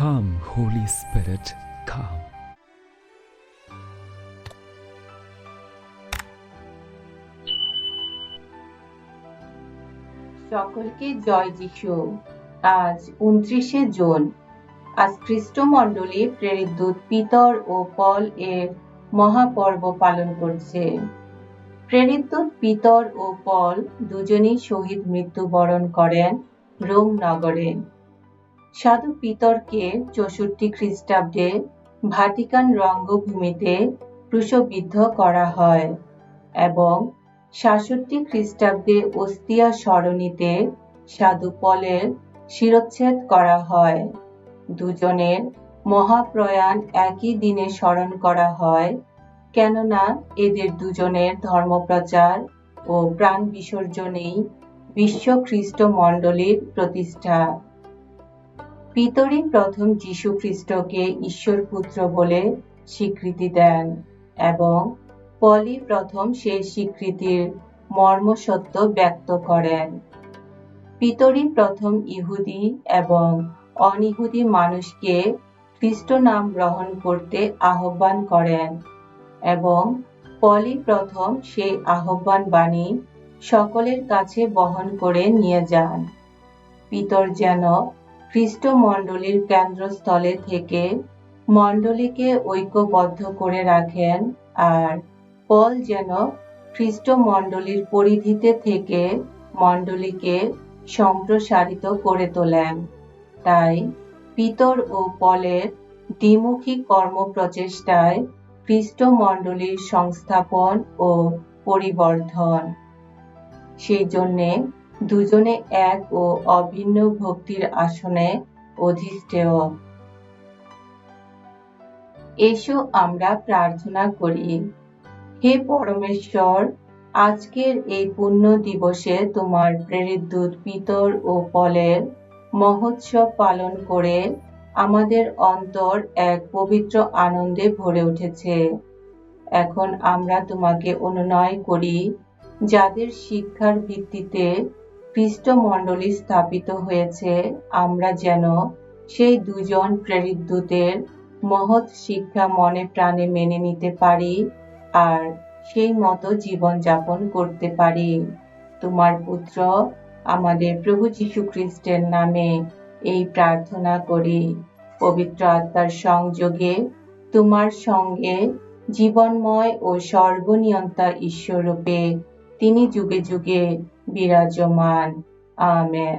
Come, Holy Spirit, come. সকলকে জয় যিশু। আজ উনত্রিশে জুন। আজ খ্রিস্টমণ্ডলী প্রেরিত দূত পিতর ও পল এর মহাপর্ব পালন করছে। প্রেরিত দূত পিতর ও পল দুজনেই শহীদ মৃত্যুবরণ করেন রোম নগরে। সাধু পিতরকে চৌষট্টি খ্রিস্টাব্দে ভাটিকান রঙ্গভূমিতে ক্রুশবিদ্ধ করা হয় এবং সাতষট্টি খ্রিস্টাব্দে ওস্তিয়া সরণিতে সাধু পলের শিরচ্ছেদ করা হয়। দুজনের মহাপ্রয়াণ একই দিনে স্মরণ করা হয়, কেননা এদের দুজনের ধর্মপ্রচার ও প্রাণ বিসর্জনেই বিশ্ব খ্রিস্ট মণ্ডলীর প্রতিষ্ঠা। পিতরই প্রথম যীশু খ্রিস্টকে ঈশ্বর পুত্র বলে স্বীকৃতি দেন এবং পলি প্রথম সেই স্বীকৃতির মর্মসত্য ব্যক্ত করেন। পিতরই প্রথম ইহুদি এবং অনিহুদি মানুষকে খ্রিস্ট নাম গ্রহণ করতে আহ্বান করেন এবং পলি প্রথম সেই আহ্বান বাণী সকলের কাছে বহন করে নিয়ে যান। পিতর যেন খ্রিস্ট মণ্ডলীর কেন্দ্রস্থলে থেকে মণ্ডলীকে ঐক্যবদ্ধ করে রাখেন আর পল যেন খ্রিস্ট মণ্ডলীর পরিধিতে থেকে মণ্ডলীকে সম্প্রসারিত করে তোলেন। তাই পিতর ও পলের দ্বিমুখী কর্মপ্রচেষ্টায় খ্রিস্ট মণ্ডলীর সংস্থাপন ও পরিবর্ধন। সেই জন্যে দুজনে এক ও অভিন্ন ভক্তির আসনে অধিষ্ঠেয় এসো আমরা প্রার্থনা করি। হে পরমেশ্বর, আজকের এই পুণ্য দিবসে তোমার প্রেরিত দূত পিতর ও পলের মহোৎসব পালন করে আমাদের অন্তর এক পবিত্র আনন্দে ভরে উঠেছে। এখন আমরা তোমাকে অনুনয় করি, যাদের শিক্ষার ভিত্তিতে মণ্ডলী স্থাপিত হয়েছে। আমরা যেন সেই দুজন প্রেরিত দূতের মহৎ শিক্ষা মনে প্রাণে মেনে নিতে পারি আর সেই মতো জীবন যাপন করতে পারি। তোমার পুত্র আমাদের প্রভু যীশু খ্রিস্টের নামে এই প্রার্থনা করি। পবিত্র আত্মার সংযোগে তোমার সঙ্গে জীবনময় ও সর্বনিয়ন্তা ঈশ্বরূপে তিনি যুগে যুগে বিরাজমান। আমেন।